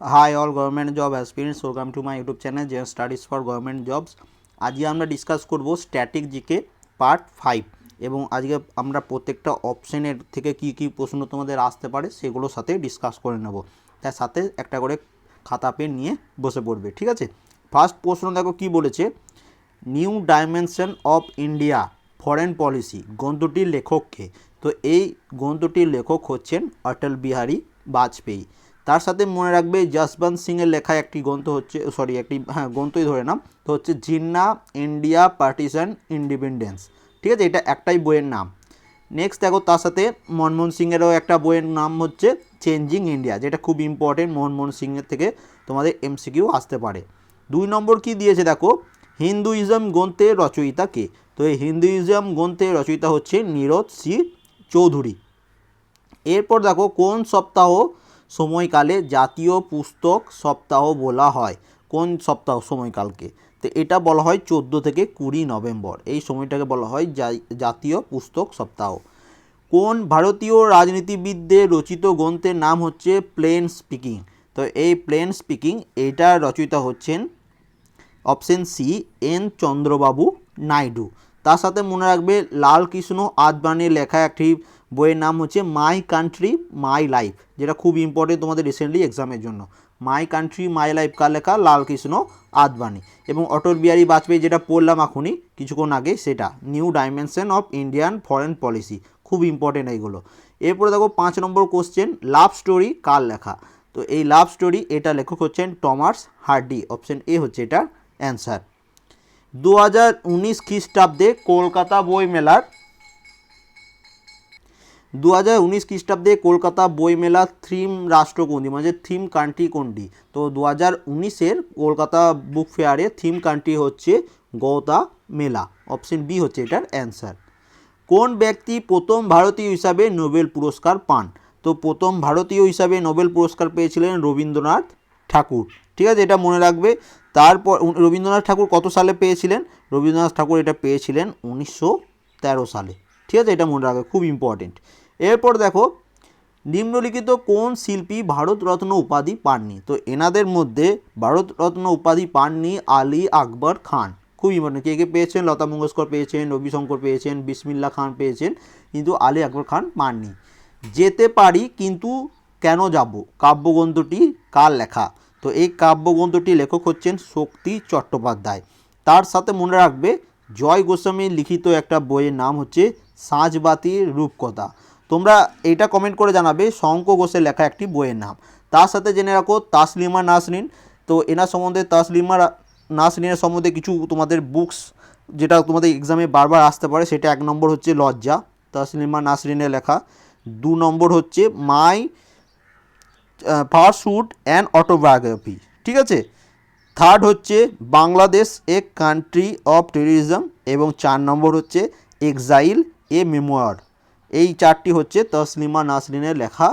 Hi all government job aspirants welcome to my YouTube channel যে studies for government jobs আজকে আমরা discuss করব static GK part five এবং আজকে আমরা প্রত্যেকটা অপশনের থেকে কি কি প্রশ্ন তোমাদের আসতে পারে সেগুলোর সাথে ডিসকাস করে নেব। তার সাথে একটা করে খাতা পেন নিয়ে বসে পড়বে, ঠিক আছে? ফার্স্ট প্রশ্ন দেখো কি বলেছে? New dimension of India foreign policy গ্রন্থটির লেখককে। তো এই গ্রন্থটির লেখক হচ্ছেন অটল বিহারী বাজপেয়ী। তার সাথে মনে রাখবে যশবন্ত সিংয়ের লেখা একটি গ্রন্থ হচ্ছে সরি একটি হ্যাঁ গ্রন্থই ধরে নাম তো হচ্ছে জিন্না ইন্ডিয়া পার্টিশন ইন্ডিপেন্ডেন্স। ঠিক আছে? এটা একটাই বইয়ের নাম। নেক্সট দেখো, তার সাথে মনমোহন সিংয়েরও একটা বইয়ের নাম হচ্ছে চেঞ্জিং ইন্ডিয়া যেটা খুব ইম্পর্টেন্ট মনমোহন সিংয়ের থেকে তোমাদের এমসিকিউ আসতে পারে। দুই নম্বর কি দিয়েছে দেখো? হিন্দুইজম গ্রন্থের রচয়িতা কে? তো এই হিন্দুইজম গ্রন্থের রচয়িতা হচ্ছে নীরজ সি চৌধুরী। এরপর দেখো, কোন সপ্তাহ সময়কালে জাতীয় পুস্তক সপ্তাহ বলা হয়। কোন সপ্তাহ সময়কালকে? তো এটা বলা হয় চোদ্দ থেকে কুড়ি নভেম্বর। এই সময়টাকে বলা হয় জাতীয় পুস্তক সপ্তাহ। কোন ভারতীয় রাজনীতিবিদদের রচিত গ্রন্থের নাম হচ্ছে প্লেন স্পিকিং। তো এই প্লেন স্পিকিং এইটার রচয়িতা হচ্ছেন option C, N Chandrababu Naidu. তার সাথে মনে রাখবে লাল কৃষ্ণ আদবানির লেখা একটি বইয়ের নাম হচ্ছে মাই কান্ট্রি, মাই লাইফ, যেটা খুব ইম্পর্টেন্ট তোমাদের রিসেন্টলি এক্সামের জন্য। মাই কান্ট্রি, মাই লাইফ কার লেখা? লাল কৃষ্ণ আদবানি। এবং অটল বিহারী বাজপেয়ী যেটা পড়লাম এখনই, কিছুক্ষণ আগে, সেটা new dimension of Indian foreign policy খুব ইম্পর্টেন্ট এইগুলো। এরপরে দেখো পাঁচ নম্বর কোশ্চেন লাভ স্টোরি কার লেখা? তো এই লাভ স্টোরি এটা লেখক হচ্ছেন টমাস হার্ডি অপশন এ হচ্ছে এটার অ্যান্সার দু হাজার উনিশ খ্রিস্টাব্দে কলকাতা বই মেলার দু হাজার উনিশ খ্রিস্টাব্দে কলকাতা বইমেলার থিম রাষ্ট্র কোনটি মানে থিম কান্ট্রি কোনটি তো দু হাজার উনিশের কলকাতা বুক ফেয়ারে থিম কান্ট্রি হচ্ছে গৌতা মেলা। অপশন বি হচ্ছে এটার অ্যান্সার। কোন ব্যক্তি প্রথম ভারতীয় হিসাবে নোবেল পুরস্কার পান? তো প্রথম ভারতীয় হিসাবে নোবেল পুরস্কার পেয়েছিলেন রবীন্দ্রনাথ ঠাকুর। ঠিক আছে, এটা মনে রাখবে। তারপর রবীন্দ্রনাথ ঠাকুর কত সালে পেয়েছিলেন? রবীন্দ্রনাথ ঠাকুর এটা পেয়েছিলেন উনিশশো তেরো সালে। ঠিক আছে, এটা মনে রাখবে, খুব ইম্পর্টেন্ট এরপর দেখো, নিম্নলিখিত কোন শিল্পী ভারতরত্ন উপাধি পাননি? তো এনাদের মধ্যে ভারতরত্ন উপাধি পাননি আলী আকবর খান। খুব ইম্পর্টেন্ট কে কে পেয়েছেন? লতা মঙ্গেশকর পেয়েছেন, রবিশঙ্কর পেয়েছেন, বিসমিল্লা খান পেয়েছেন, কিন্তু আলী আকবর খান পাননি। যেতে পারি, কিন্তু কেন যাব? কাব্যগ্রন্থটি কার লেখা? তো এই কাব্যগ্রন্থটি লেখক হচ্ছেন শক্তি চট্টোপাধ্যায়। তার সাথে মনে রাখবে, জয় গোস্বামীর লিখিত একটা বইয়ের নাম হচ্ছে সাঁঝবাতির রূপকথা। তোমরা এইটা কমেন্ট করে জানাবে শঙ্ক ঘোষের লেখা একটি বইয়ের নাম। তার সাথে জেনে রাখো, তাসলিমা নাসরিন, তো এনার সম্বন্ধে তাসলিমা নাসরিনের সম্বন্ধে কিছু তোমাদের বুকস যেটা তোমাদের এক্সামে বারবার আসতে পারে, সেটা এক নম্বর হচ্ছে লজ্জা, তাসলিমা নাসরিনের লেখা। দু নম্বর হচ্ছে মাই পারস্যুট অ্যান্ড অটোবায়োগ্রাফি, ঠিক আছে? থার্ড হচ্ছে Bangladesh a country of terrorism এবং চার নম্বর হচ্ছে এক্সাইল এ মেমোয়ার এই চারটি হচ্ছে তসলিমা নাসরিনের লেখা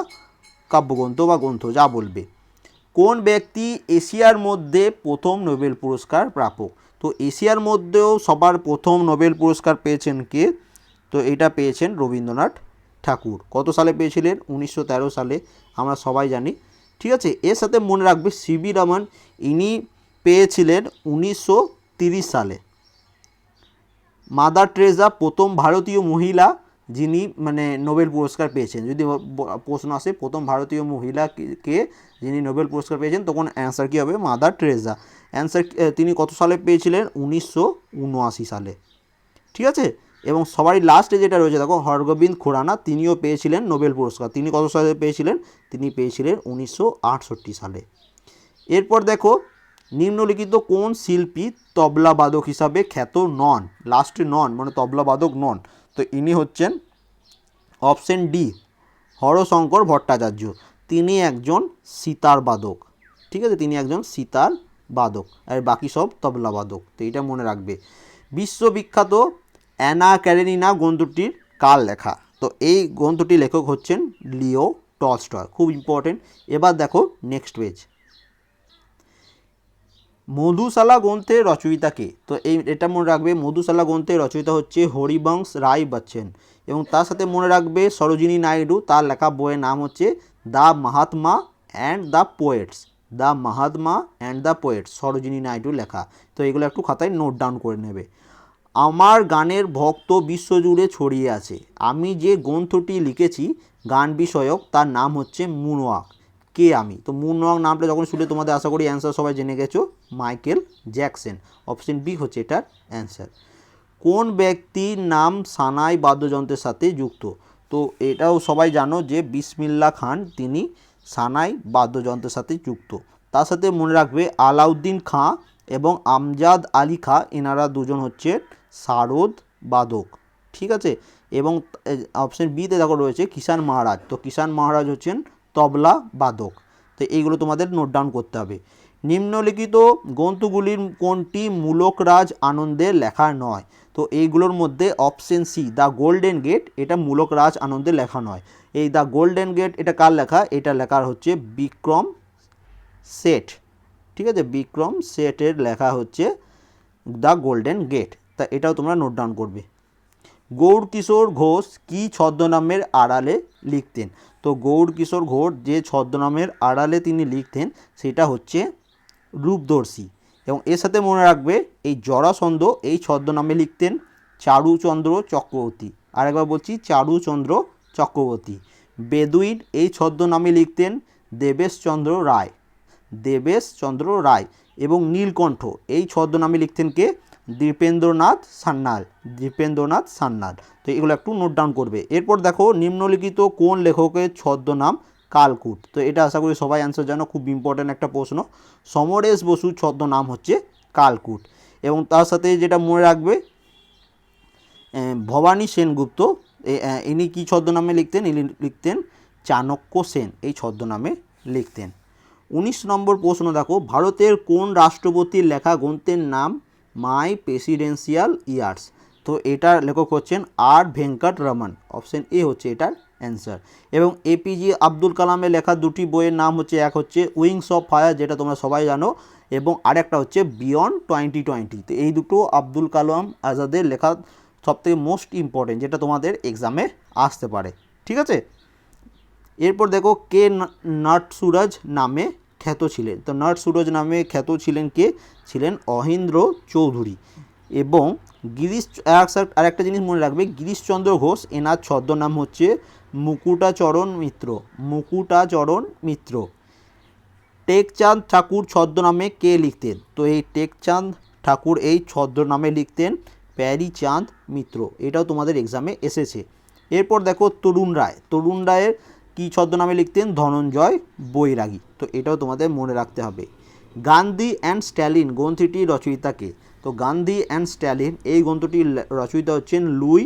কাব্যগ্রন্থ বা গ্রন্থ, যা বলবে। কোন ব্যক্তি এশিয়ার মধ্যে প্রথম নোবেল পুরস্কার প্রাপক? তো এশিয়ার মধ্যেও সবার প্রথম নোবেল পুরস্কার পেয়েছেন কে? তো এটা পেয়েছেন রবীন্দ্রনাথ ঠাকুর। কত সালে পেয়েছিলেন? উনিশশো তেরো সালে, আমরা সবাই জানি। ঠিক আছে, এর সাথে মনে রাখবে সিবি রমন ইনি পেয়েছিলেন উনিশশো সালে। মাদার ট্রেজা প্রথম ভারতীয় মহিলা যিনি মানে নোবেল পুরস্কার পেয়েছেন। যদি প্রশ্ন আসে, প্রথম ভারতীয় মহিলা কে- যিনি নোবেল পুরস্কার পেয়েছেন, তখন অ্যান্সার কী হবে? মাদার ট্রেজা অ্যান্সার তিনি কত সালে পেয়েছিলেন? উনিশশো উনআশি সালে। ঠিক আছে? এবং সবারই লাস্টে যেটা রয়েছে, দেখো, হরগোবিন্দ খুরানা, তিনিও পেয়েছিলেন নোবেল পুরস্কার। তিনি কত সালে পেয়েছিলেন? তিনি পেয়েছিলেন উনিশশো আটষট্টি সালে। এরপর দেখো, নিম্নলিখিত কোন শিল্পী তবলাবাদক হিসাবে খ্যাত নন? লাস্টে নন মানে তবলাবাদক নন। তো ইনি হচ্ছেন অপশন ডি, হরশঙ্কর ভট্টাচার্য। তিনি একজন সিতার বাদক। ঠিক আছে? তিনি একজন সিতার বাদক আর বাকি সব তবলা বাদক। তো এটা মনে রাখবে। বিশ্ববিখ্যাত অ্যানা ক্যারেনিনা গ্রন্থটির কার লেখা? তো এই গ্রন্থটির লেখক হচ্ছেন লিও টলস্টয়। খুব ইম্পর্টেন্ট এবার দেখো নেক্সট পেজ মধুশালা গ্রন্থের রচয়িতা কে? তো এই, এটা মনে রাখবে, মধুশালা গ্রন্থের রচয়িতা হচ্ছে হরিবংশ রায় বচ্চন। এবং তার সাথে মনে রাখবে সরোজিনী নাইডু, তার লেখা বইয়ের নাম হচ্ছে the Mahatma and the poets. The Mahatma and the poets, Sarojini Naidu লেখা। তো এগুলো একটু খাতায় নোট ডাউন করে নেবে। আমার গানের ভক্ত বিশ্বজুড়ে ছড়িয়ে আছে। আমি যে গ্রন্থটি লিখেছি, গান বিষয়ক, তার নাম হচ্ছে মুনওয়াক। কে আমি? তো মুনওয়াক নামটা যখন শুনে তোমাদের আশা করি অ্যান্সার সবাই জেনে গেছো মাইকেল জ্যাকসন অপশন বি হচ্ছে এটার অ্যান্সার কোন ব্যক্তির নাম সানাই বাদ্যযন্ত্রের সাথে যুক্ত? তো এটাও সবাই জানো যে বিসমিল্লা খান, তিনি সানাই বাদ্যযন্ত্রের সাথে যুক্ত। তার সাথে মনে রাখবে আলাউদ্দিন খাঁ এবং আমজাদ আলী খাঁ, এনারা দুজন হচ্ছে সারদ বাদক। ঠিক আছে? এবং অপশন বিতে দেখো রয়েছে কিষান মহারাজ। তো কিষান মহারাজ হচ্ছেন তবলা বাদক। তো এইগুলো তোমাদের নোট ডাউন করতে হবে। নিম্নলিখিত গ্রন্থগুলির কোনটি মূলক রাজ আনন্দের লেখা নয়? তো এইগুলোর মধ্যে option C the golden gate এটা মূলক রাজ আনন্দের লেখা নয়। এই দ্য গোল্ডেন গেট এটা কার লেখা? এটা লেখা হচ্ছে বিক্রম সেট ঠিক আছে? বিক্রম সেটের লেখা হচ্ছে দ্য গোল্ডেন গেট তা এটাও তোমরা নোট ডাউন করবে। গৌর কিশোর ঘোষ কি ছদ্মনামের আড়ালে লিখতেন? তো গৌর কিশোর ঘোষ যে ছদ্মনামের আড়ালে তিনি লিখতেন সেটা হচ্ছে রূপদর্শী। এবং এর সাথে মনে রাখবে, এই জরাসন্ধ এই ছদ্মনামে লিখতেন চারুচন্দ্র চক্রবর্তী। আরেকবার বলছি, চারুচন্দ্র চক্রবর্তী। বেদুইন এই ছদ্মনামে লিখতেন দেবেশচন্দ্র রায়। দেবেশচন্দ্র রায় এবং নীলকণ্ঠ এই ছদ্মনামে লিখতেন কে? দীপেন্দ্রনাথ সান্যাল দীপেন্দ্রনাথ সান্যাল। তো এগুলো একটু নোট ডাউন করবে। এরপর দেখো, নিম্নলিখিত কোন লেখকের ছদ্মনাম কালকুট? তো এটা আশা করি সবাই অ্যান্সার জানো, খুব ইম্পর্ট্যান্ট একটা প্রশ্ন। সমরেশ বসুর ছদ্মনাম হচ্ছে কালকুট। এবং তার সাথে যেটা মনে রাখবে ভবানী সেনগুপ্ত ইনি কী ছদ্মনামে লিখতেন? ইনি লিখতেন চাণক্য সেন এই ছদ্মনামে লিখতেন। উনিশ নম্বর প্রশ্ন দেখো, ভারতের কোন রাষ্ট্রপতির লেখা গ্রন্থের নাম মাই প্রেসিডেন্সিয়াল ইয়ার্স। তো এটার লেখক হচ্ছেন R Venkat Raman. Option A হচ্ছে এটার অ্যান্সার। এবং এপিজে আব্দুল কালামের লেখা দুটি বইয়ের নাম হচ্ছে, এক হচ্ছে উইংস অফ ফায়ার, যেটা তোমরা সবাই জানো, এবং আরেকটা হচ্ছে বিয়ন্ড টোয়েন্টি টোয়েন্টি। তো এই দুটো আব্দুল কালাম আজাদের লেখা সবথেকে মোস্ট ইম্পর্টেন্ট, যেটা তোমাদের এক্সামে আসতে পারে। ঠিক আছে? এরপর দেখো কে নট সুরজ নামে খ্যাত ছিলেন। তো নট সুরজ নামে খ্যাত ছিলেন কে? ছিলেন অহিন্দ্র চৌধুরী। এবং গিরিশ, আর- একটা জিনিস মনে রাখবে, গিরিশচন্দ্র ঘোষ, এনার ছদ্মনাম হচ্ছে মুকুটাচরণ মিত্র মুকুটাচরণ মিত্র। টেকচাঁদ ঠাকুর ছদ্মনামে কে লিখতেন? তো এই টেকচাঁদ ঠাকুর এই ছদ্মনামে লিখতেন প্যারিচাঁদ মিত্র। এটাও তোমাদের এক্সামে এসেছে। এরপর দেখো তরুণ রায়। তরুণ রায়ের কী ছদ্মনামে লিখতেন? ধনঞ্জয় বৈরাগী। তো এটাও তোমাদের মনে রাখতে হবে। গান্ধী অ্যান্ড স্ট্যালিন গ্রন্থটির রচয়িতাকে। তো গান্ধী অ্যান্ড স্ট্যালিন এই গ্রন্থটির রচয়িতা হচ্ছেন লুই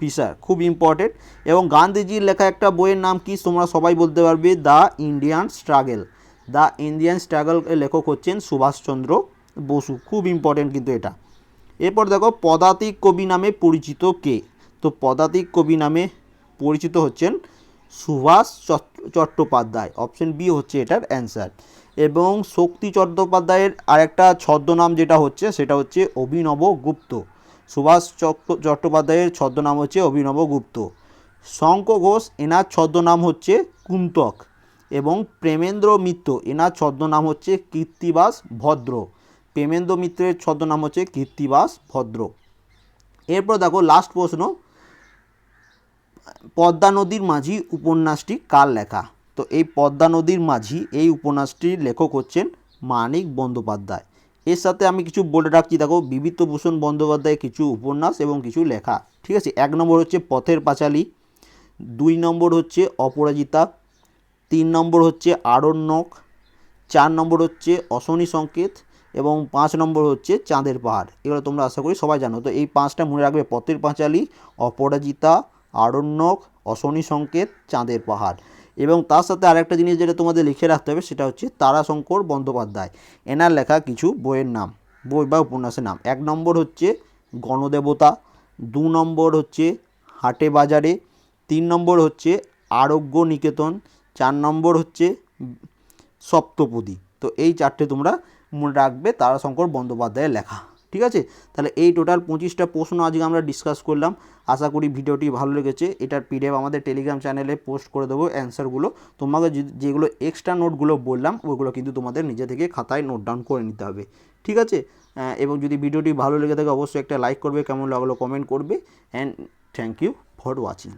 ফিসার খুব ইম্পর্টেন্ট এবং গান্ধীজির লেখা একটা বইয়ের নাম কি? তোমরা সবাই বলতে পারবে, the Indian struggle. The Indian struggle লেখক হচ্ছেন সুভাষচন্দ্র বসু, খুব ইম্পর্টেন্ট কিন্তু এটা। এরপর দেখো, পদাতিক কবি নামে পরিচিত কে? তো পদাতিক কবি নামে পরিচিত হচ্ছেন সুভাষ চট্টোপাধ্যায়। অপশন বি হচ্ছে এটার অ্যান্সার এবং শক্তি চট্টোপাধ্যায়ের আরেকটা ছদ্মনাম যেটা হচ্ছে, সেটা হচ্ছে অভিনব গুপ্ত। সুভাষ চট্ট- চট্টোপাধ্যায়ের ছদ্মনাম হচ্ছে অভিনব গুপ্ত। শঙ্খ ঘোষ, এনার ছদ্মনাম হচ্ছে কুন্তক। এবং প্রেমেন্দ্র মিত্র, এনার ছদ্মনাম হচ্ছে কীর্তিবাস ভদ্র। প্রেমেন্দ্র মিত্রের ছদ্মনাম হচ্ছে কীর্তিবাস ভদ্র। এরপর দেখো লাস্ট প্রশ্ন পদ্মা নদীর মাঝি উপন্যাসটি কার লেখা? তো এই পদ্মা নদীর মাঝি, এই উপন্যাসটির লেখক হচ্ছেন মানিক বন্দ্যোপাধ্যায়। এর সাথে আমি কিছু বলে রাখছি, দেখো বিভূতিভূষণ বন্দ্যোপাধ্যায়ের কিছু উপন্যাস এবং কিছু লেখা, ঠিক আছে? এক নম্বর হচ্ছে পথের পাঁচালী, দুই নম্বর হচ্ছে অপরাজিতা, তিন নম্বর হচ্ছে আরণ্যক, চার নম্বর হচ্ছে অশনি সংকেত এবং পাঁচ নম্বর হচ্ছে চাঁদের পাহাড়। এগুলো তোমরা আশা করি সবাই জানো। তো এই পাঁচটা মনে রাখবে, পথের পাঁচালী, অপরাজিতা আরণ্যক অশনি সংকেত চাঁদের পাহাড়। এবং তার সাথে আরেকটা জিনিস যেটা তোমাদের লিখে রাখতে হবে, সেটা হচ্ছে তারাশঙ্কর বন্দ্যোপাধ্যায়। এনার লেখা কিছু বইয়ের নাম, বই বা উপন্যাসের নাম। এক নম্বর হচ্ছে গণদেবতা, দু নম্বর হচ্ছে হাটে বাজারে, তিন নম্বর হচ্ছে আরোগ্য নিকেতন, চার নম্বর হচ্ছে সপ্তপদী। তো এই চারটে তোমরা মনে রাখবে তারাশঙ্কর বন্দ্যোপাধ্যায়ের লেখা। ঠিক আছে? তাহলে এই টোটাল পঁচিশটা প্রশ্ন আজকে আমরা ডিসকাস করলাম। আশা করি ভিডিওটি ভালো লেগেছে। এটার পিডিএফ আমাদের টেলিগ্রাম চ্যানেলে পোস্ট করে দেবো অ্যান্সারগুলো তোমাকে যেগুলো এক্সট্রা নোটগুলো বললাম ওইগুলো কিন্তু তোমাদের নিজে থেকে খাতায় নোট ডাউন করে নিতে হবে। ঠিক আছে? এবং যদি ভিডিওটি ভালো লেগে থাকে, অবশ্যই একটা লাইক করবে। কেমন লাগল কমেন্ট করবে। And thank you for watching